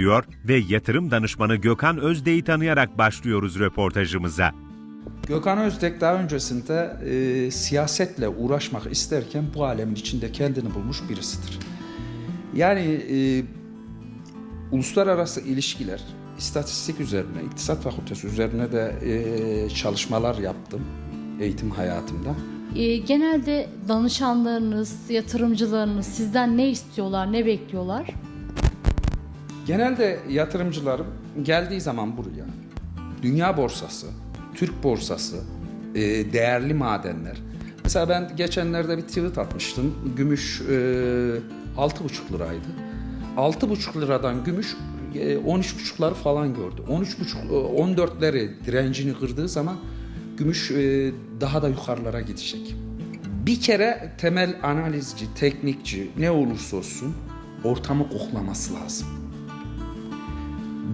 diyor ve yatırım danışmanı Gökhan Özde'yi tanıyarak başlıyoruz röportajımıza. Gökhan Öztek daha öncesinde e, siyasetle uğraşmak isterken bu alemin içinde kendini bulmuş birisidir. Yani e, uluslararası ilişkiler, istatistik üzerine, iktisat fakültesi üzerine de e, çalışmalar yaptım eğitim hayatımda. Ee, genelde danışanlarınız, yatırımcılarınız sizden ne istiyorlar, ne bekliyorlar? Genelde yatırımcılarım geldiği zaman buraya dünya borsası, Türk borsası, e, değerli madenler. Mesela ben geçenlerde bir tweet atmıştım. Gümüş e, 6,5 liraydı. 6,5 liradan gümüş e, 13,5'ları falan gördü. 13,5 e, 14'leri direncini kırdığı zaman gümüş e, daha da yukarılara gidecek. Bir kere temel analizci, teknikçi ne olursa olsun ortamı koklaması lazım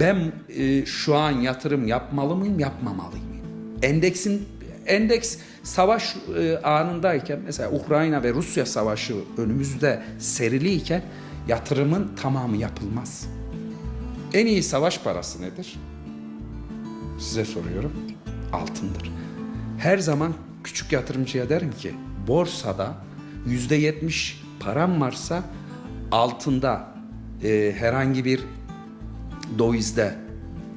ben e, şu an yatırım yapmalı mıyım, yapmamalı mıyım? Endeksin endeks savaş e, anındayken mesela Ukrayna ve Rusya savaşı önümüzde seriliyken yatırımın tamamı yapılmaz. En iyi savaş parası nedir? Size soruyorum. Altındır. Her zaman küçük yatırımcıya derim ki borsada yüzde yetmiş param varsa altında e, herhangi bir dövizde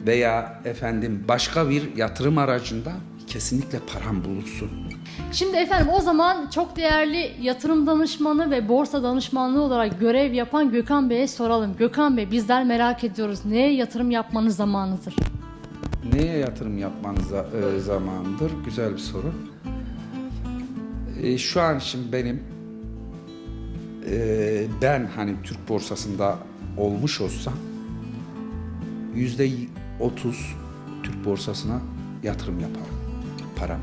veya efendim başka bir yatırım aracında kesinlikle param bulunsun. Şimdi efendim o zaman çok değerli yatırım danışmanı ve borsa danışmanlığı olarak görev yapan Gökhan Bey'e soralım. Gökhan Bey bizler merak ediyoruz. Neye yatırım yapmanın zamanıdır? Neye yatırım yapmanız e, zamanıdır? Güzel bir soru. E, şu an için benim e, ben hani Türk borsasında olmuş olsam yüzde otuz Türk borsasına yatırım yaparım param.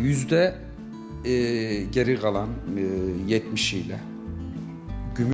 Yüzde e, geri kalan e, 70'iyle